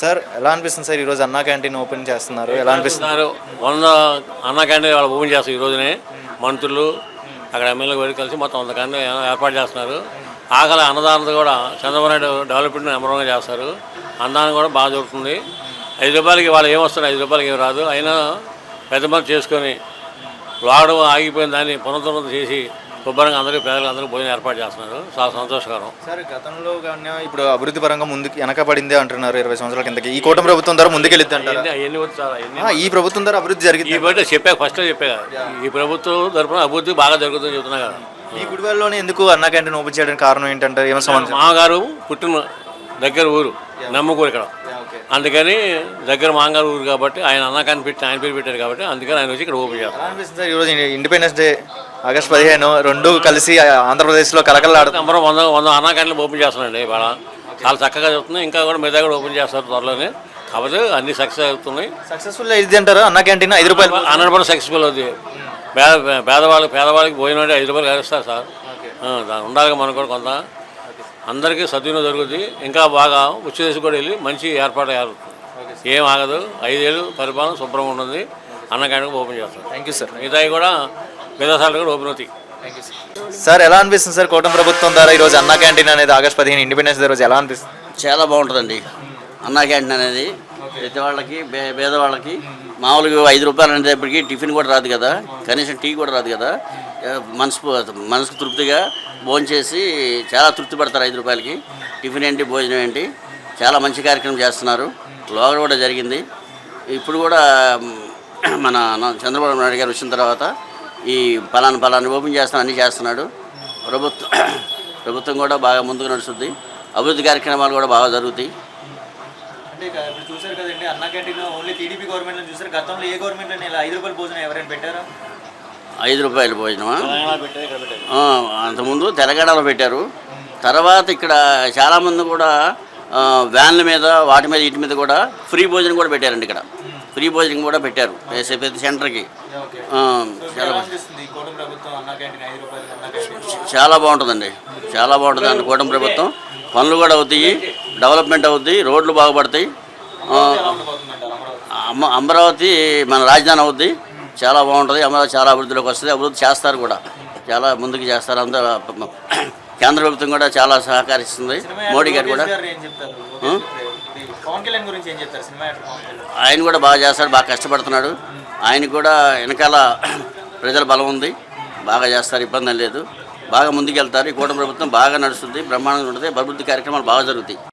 Sir ఎలా అనిపిస్తుంది sir ఈరోజు అన్నా క్యాంటీన్ ఓపెన్ చేస్తున్నారు? ఎలా అనిపిస్తుంది? చేస్తున్నారు? వంద అన్న క్యాంటీన్ వాళ్ళు ఓపెన్ చేస్తారు ఈ రోజునే. మంత్రులు అక్కడ ఎమ్మెల్యే వెళ్ళి కలిసి మొత్తం వంద క్యాంటీన్ ఏర్పాటు చేస్తున్నారు. ఆకలి అన్నదానం కూడా చంద్రబాబు నాయుడు డెవలప్మెంట్ నెంబర్ వన్గా చేస్తారు. అన్నదానం కూడా బాగా జరుగుతుంది. ఐదు రూపాయలకి వాళ్ళు ఏమొస్తారు ఐదు రూపాయలకి ఏం రాదు. అయినా పెద్ద మంది చేసుకొని వాడడం ఆగిపోయిన దాన్ని పునరుద్ధరణ చేసి శుభ్రంగా అందరికీ పేదలకు అందరికీ భోజనం ఏర్పాటు చేస్తున్నారు. చాలా సంతోషకరం. సార్ గతంలో కానీ ఇప్పుడు అభివృద్ధి పరంగా ముందుకు వెనకబడిందే అంటున్నారు ఇరవై సంవత్సరాల కిందకి. ఈ కూటమి ప్రభుత్వం ద్వారా ముందుకెళ్ళిద్ది అంటారు? వచ్చి చాలా ఈ ప్రభుత్వం ద్వారా అభివృద్ధి ఈ జరిగింది బయట చెప్పా ఫస్ట్ చెప్పా ఈ ప్రభుత్వం తరపున అభివృద్ధి బాగా జరుగుతుందని చెప్తున్నా కదా. ఈ గుడివాడలోనే ఎందుకు అన్నా క్యాంటీన్ ఓపెన్ చేయడానికి కారణం ఏంటంటే ఏమో సమాచారం? మామగారు పుట్టిన దగ్గర ఊరు నమ్మకూరు ఇక్కడ. అందుకని దగ్గర మామగారు ఊరు కాబట్టి ఆయన అన్నకాన్ని పెట్టి ఆయన పేరు పెట్టారు కాబట్టి అందుకని ఆయన వచ్చి ఇక్కడ ఓపెన్ చేస్తారు. ఎలా అనిపిస్తుంది సార్ ఈరోజు ఇండిపెండెన్స్ డే ఆగస్ట్ పదిహేను రెండు కలిసి ఆంధ్రప్రదేశ్లో కలకలాడుతుంది అందరం వంద వంద అన్నకాంట్లు ఓపెన్ చేస్తున్నాండి ఇవాళ. చాలా చక్కగా చెప్తున్నాయి ఇంకా కూడా మిగతా కూడా ఓపెన్ చేస్తారు త్వరలోనే. కాకపోతే అన్ని సక్సెస్ అవుతున్నాయి. సక్సెస్ఫుల్ ఇది అంటారు. అన్నా క్యాంటీన్ ఐదు రూపాయలు హండ్రెడ్ పర్సెంట్ సక్సెస్ఫుల్ అవుతుంది పేద పేదవాళ్ళకి పేదవాళ్ళకి భోజనం అంటే ఐదు రూపాయలు కలుస్తారు సార్. ఉండాలి మనకు కూడా కొంత. అందరికీ సద్వినియోగం జరుగుతుంది ఇంకా బాగా ఉచ్చేసి కూడా వెళ్ళి మంచి ఏర్పాటు జరుగుతుంది ఏం ఆగదు. ఐదేళ్ళు పరిపాలన శుభ్రంగా ఉంటుంది. అన్న క్యాంటీన్ ఓపెన్ చేస్తారు. థ్యాంక్ యూ సార్ మిగతాయి కూడా విదేశాలు కూడా ఓపెన్ అవుతాయి. సార్ ఎలా అనిపిస్తుంది సార్ కూటమి ప్రభుత్వం ద్వారా ఈరోజు అన్నా క్యాంటీన్ అనేది ఆగస్ట్ పదిహేను ఇండిపెండెన్స్ డే రోజు ఎలా అనిపిస్తుంది? చాలా బాగుంటుందండి. అన్నా క్యాంటీన్ అనేది పెద్దవాళ్ళకి పేదవాళ్ళకి మామూలుగా ఐదు రూపాయలు అనేటప్పటికి టిఫిన్ కూడా రాదు కదా. కనీసం టీ కూడా రాదు కదా. మనసు మనసుకు తృప్తిగా భోంచేసి చాలా తృప్తి పడతారు ఐదు రూపాయలకి. టిఫిన్ ఏంటి భోజనం ఏంటి? చాలా మంచి కార్యక్రమం చేస్తున్నారు. లోగడ కూడా జరిగింది. ఇప్పుడు కూడా మన చంద్రబాబు నాయుడు గారు వచ్చిన తర్వాత ఈ పలానా ఫలాన్ని ఓపెన్ చేస్తాను అన్నీ చేస్తున్నాడు. ప్రభుత్వం ప్రభుత్వం కూడా బాగా ముందుకు నడుస్తుంది. అభివృద్ధి కార్యక్రమాలు కూడా బాగా జరుగుతాయి. అంటే ఇప్పుడు చూసారు కదండి అన్నా క్యాంటీన్ ఓన్లీ టీడీపీ గవర్నమెంట్ చూసారు గతంలో ఏ గవర్నమెంట్ ఇలా ఐదు రూపాయల భోజనం ఎవరైనా పెట్టారా? ఐదు రూపాయల భోజనమా? అంతకుముందు తెలంగాణలో పెట్టారు. తర్వాత ఇక్కడ చాలామంది కూడా వ్యాన్ల మీద వాటి మీద వీటి మీద కూడా ఫ్రీ భోజనం కూడా పెట్టారండి ఇక్కడ. ఫ్రీ భోజనం కూడా పెట్టారు. ప్రతి సెంటర్కి. చాలా బాగుంటుందండి. చాలా బాగుంటుంది. అండి కూటమి ప్రభుత్వం పనులు కూడా అవుతాయి. డెవలప్మెంట్ అవుతాయి రోడ్లు బాగుపడతాయి. అమరావతి మన రాజధాని అవుద్ది. చాలా బాగుంటుంది అమరావతి చాలా అభివృద్ధిలోకి వస్తుంది. అభివృద్ధి చేస్తారు కూడా. చాలా ముందుకు చేస్తారు. అందరూ కేంద్ర ప్రభుత్వం కూడా చాలా సహకరిస్తుంది. మోడీ గారు కూడా. ఆయన కూడా బాగా చేస్తాడు బాగా కష్టపడుతున్నాడు. ఆయన కూడా వెనకాల ప్రజల బలం ఉంది. బాగా చేస్తారు ఇబ్బంది లేదు. బాగా ముందుకెళ్తారు. ఈ కూటమి ప్రభుత్వం బాగా నడుస్తుంది బ్రహ్మాండంగా ఉంటుంది. అభివృద్ధి కార్యక్రమాలు బాగా జరుగుతాయి.